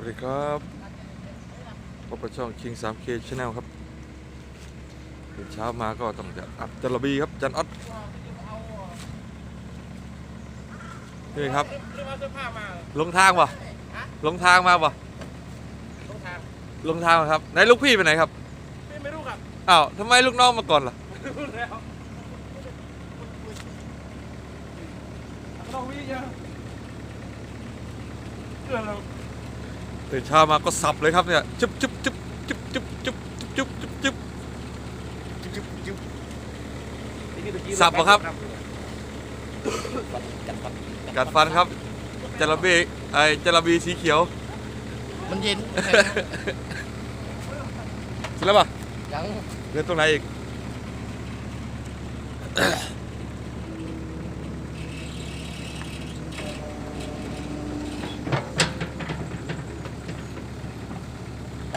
วัสดีครับพบกับช่อง King 3K Channel ครับตื่นเช้ามาก็ต้องจะอัดจระบีครับ จันออดนี่ครับเรื่องเอาเสื้อผ้ามาลงทางปะฮะลงทางมาปะลงทาง ลงทางมาครับ ไหนลูกพี่ไปไหนครับไม่ไม่รู้ครับอ้าวทำไมลูกน้องมาก่อนล่ะไม่รู้แล้วต้องวิ่งเยอะเกินแล้ว ตื่นเช้ามาก็สับเลยครับเนี่ยจุ๊บจุ๊บจุ๊บจุ๊บจุ๊บจุ๊บจุ๊บจุ๊บจุ๊บสับเหรอครับจัดฟันกัดฟันครับจระบีไอ้จระบีสีเขียว มันเย็นเสร็จแล้วปะยังเหลือตรงไหนอีก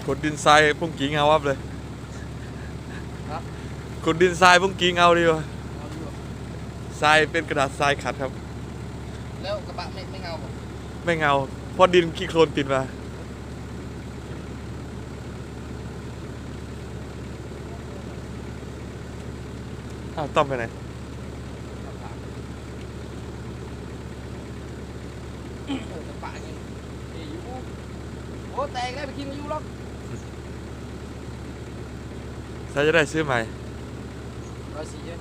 กดดินทรายพุ่งกีเงาวับเลยกดดินทรายพุ่งกีเงาดีวะทรายเป็นกระดาษทรายขัดครับ แล้วกระบะไม่ไม่เงาผมไม่เงาเพราะดินขี้โคลนติดมาอ้าวต้อมไปไหน กระบะยังนี่อยู่โอ้แตกได้ไปกินอยู่ หรอกใครจะได้ซื้อใหม่ร้อยสี่เยอะ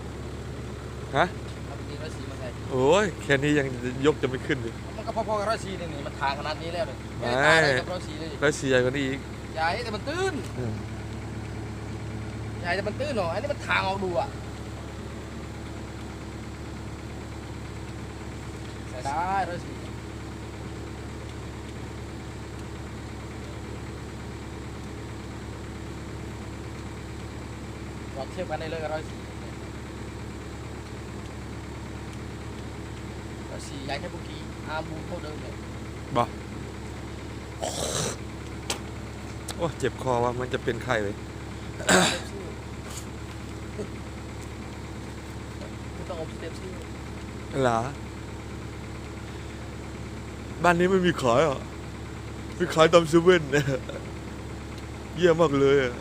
ฮะเอาไปกินร้อยสี่มาใส่โอ้ยแค่นี้ยังยกจะไม่ขึ้นเลยมันก็พอๆกับร้อยสี่นี่นี่มันทางขนาดนี้แล้วเลยไม่ไม่ได้ตายอะไรกับร้อยสี่เลยร้อยสี่ใหญ่กว่านี้อีกใหญ่แต่มันตื้นอืมใหญ่แต่มันตื้นหน่อยอันนี้มันทางออกดูอะใส่ได้ร้อยสี่ ลองเทียบกันได้เลยกับร้อยสี่ร้อยสี่ใหญ่แค่บุกีอาร์มบูเท่าเดิมเลยบ่โอ้เจ็บคอว่ะมันจะเป็นไข้เลยคุณต้องอบสเต็ปซี่หรอบ้านนี้ไม่มีขายเหรอะมีขายตามเซเว่นเนี่ยเยี่ยมากเลยอะ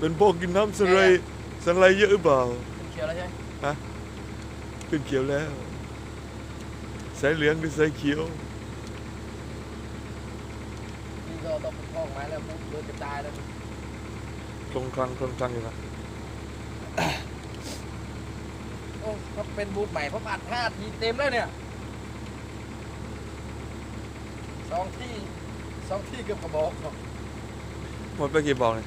เป็นพวกกินน้ำสไลด์สไลด์เยอะหรือเปล่าเป็นเขียวแล้วใช่ไหมขึ้นเขียวแล้วสายเหลืองหรือสายเขียวนี่ก็ต้องเป็นห้องไม้แล้วมุดเลือดกระจายแล้วคลงคลังคลงคลังอยู่นะโอ้ถ้าเป็นบูทใหม่เพราะอัดห้าทีเต็มแล้วเนี่ยสองที่สองที่เกือบกระบอกเนาะหมดไปกี่บอกเลย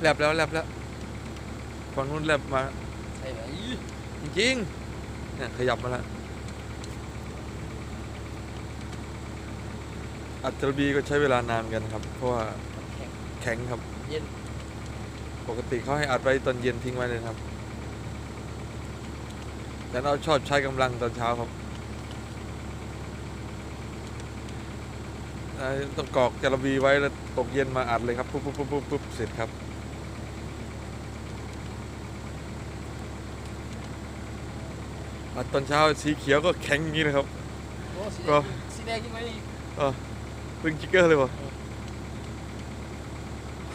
แลบแล้วแลบแล้วฝั่งนู้นแลบมา ใช่ไหมจริงๆเนี่ยขยับมาแล้วอัตราบีก็ใช้เวลานานกันครับ เพราะว่า ข็งแข็งครับ เย็น ปกติเขาให้อัดไว้ตอนเย็นทิ้งไว้เลยนะครับ แต่เราชอบใช้กำลังตอนเช้าครับเอ่อต้องกรอกจระบีไว้แล้วตกเย็นมาอัดเลยครับปุ๊บปุ๊บปุ๊บปุ๊บปุ๊บเสร็จครับอัดตอนเช้าสีเขียวก็แข็งอย่างนี้นะครับโอ้สีก็แดงสีแดงยิ่งกว่านี้อีกเป็นจิกเกอร์เลยวะโกง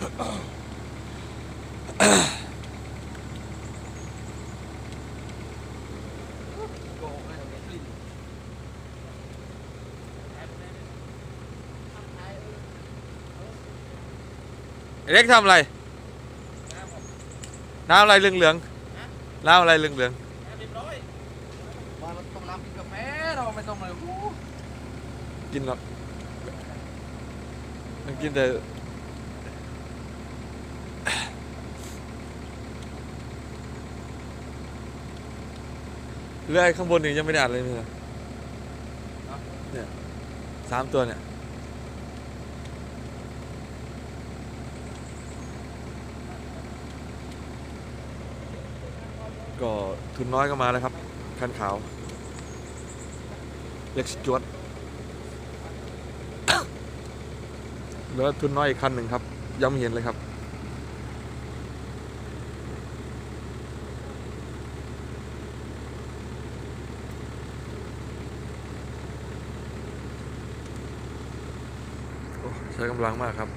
เล็กทำอะไร น้ำอะไรเหลืองเหลืองๆน้ำอะไรเหลืองเหลืองเรียบร้อยมาแล้วต้มน้ำกินกาแฟเราไม่ต้มเลยโอ้ๆกินหรอกมันกินแต่ เลื่อยข้างบนหนี่งยังไม่ได้อัดเลยนี่นะเนี่ยสามตัวเนี่ยก็ทุนน้อยก็มาแล้วครับ คันขาวเล็กจวดเหลือทุนน้อยอีกคันหนึ่งครับ ยังไม่เห็นเลยครับ โอ้ใช้กำลังมากครับ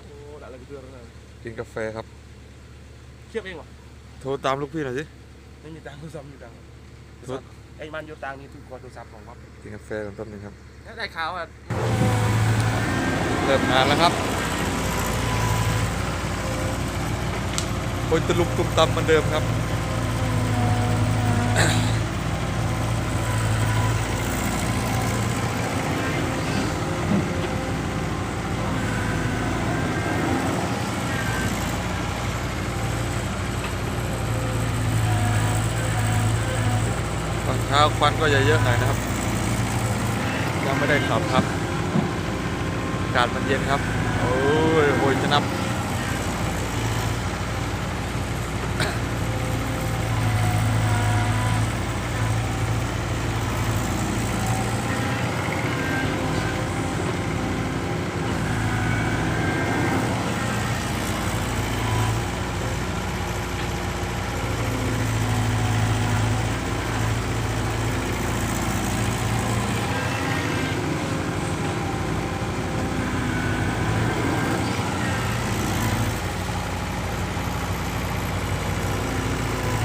โอ้ด่าอะไรเพื่อนเลยกินกาแฟครับ เทียบเองวะโทรตามลูกพี่หน่อยสิ ไม่มีตังค์โทรศัพท์ไม่มีตังค์โทษไอ้มันอยู่ตังค์นี่ถูกกว่าโทรศัพท์ของวัดกินกาแฟก่อนแป๊บนึงครับถ้าได้ข่าวอะเริ่มงานแล้วครับ คนตะลุมตุมตำเหมือนเดิมครับ ตอนเช้าควันก็จะเยอะหน่อยนะครับยังไม่ได้ขับครับอากาศมันเย็นครับ โอ้ยโอยจะนับ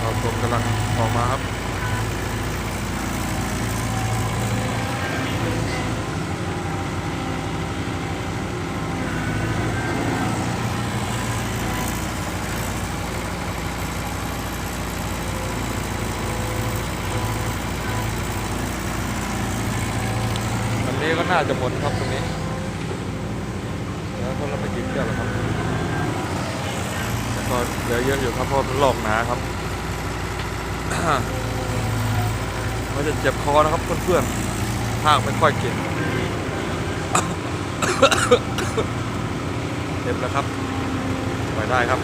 เราผมกำลังออกมาครับ วั นี้ก็น่าจะหมดครับตรงนี้แล้วคนละไม่กี่เที่ยวแล้วครับแต่ก็เหลือเยอะอยู่ครับเพราะมันหลอกหนาครับมันจะเจ็บคอนะครับเพื่อนๆภาคไม่ค่อยเก่งเจ็บแล้วครับไปได้ครับ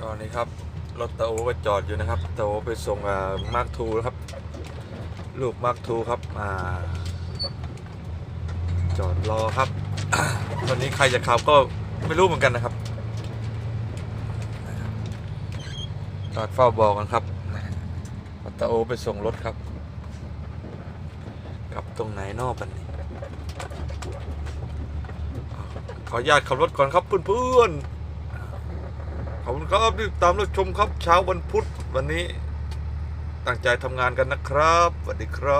ตอนนี้ครับรถตาโอก็จอดอยู่นะครับตาโอไปส่งมาร์คทูครับ ลูกมาร์คทูครับอ่าจอดรอครับตอนนี้ใครจะขับก็ไม่รู้เหมือนกันนะครับจอดเฝ้าบอกกันครับปัตตาโอไปส่งรถครับกลับตรงไหนนอกกันนี่อ้ขออนุญาตขับรถก่อนครับเพื่อนๆขอบคุณครับที่ตามรับชมครับเช้าวันพุธวันนี้ ตั้งใจทำงานกันนะครับสวัสดีครับ